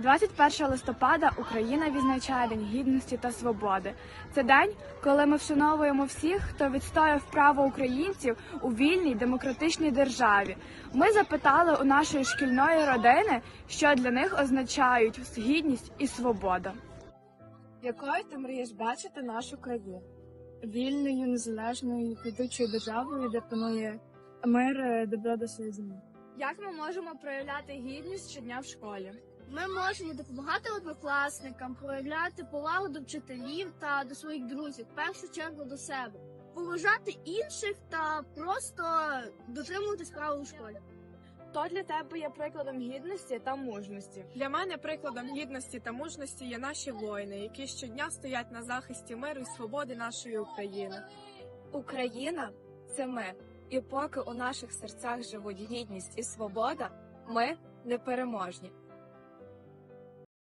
21 листопада Україна відзначає День гідності та свободи. Це день, коли ми вшановуємо всіх, хто відстояв право українців у вільній демократичній державі. Ми запитали у нашої шкільної родини, що для них означають гідність і свобода. Якою ти мрієш бачити нашу країну? Вільною, незалежною, квітучою державою, де панує мир, добро до своєї землі. Як ми можемо проявляти гідність щодня в школі? Ми можемо допомагати однокласникам, проявляти повагу до вчителів та до своїх друзів, в першу чергу до себе, поважати інших та просто дотримуватись правил у школі. Хто для тебе є прикладом гідності та мужності? Для мене прикладом гідності та мужності є наші воїни, які щодня стоять на захисті миру і свободи нашої України. Україна це ми. І поки у наших серцях живуть гідність і свобода, ми непереможні.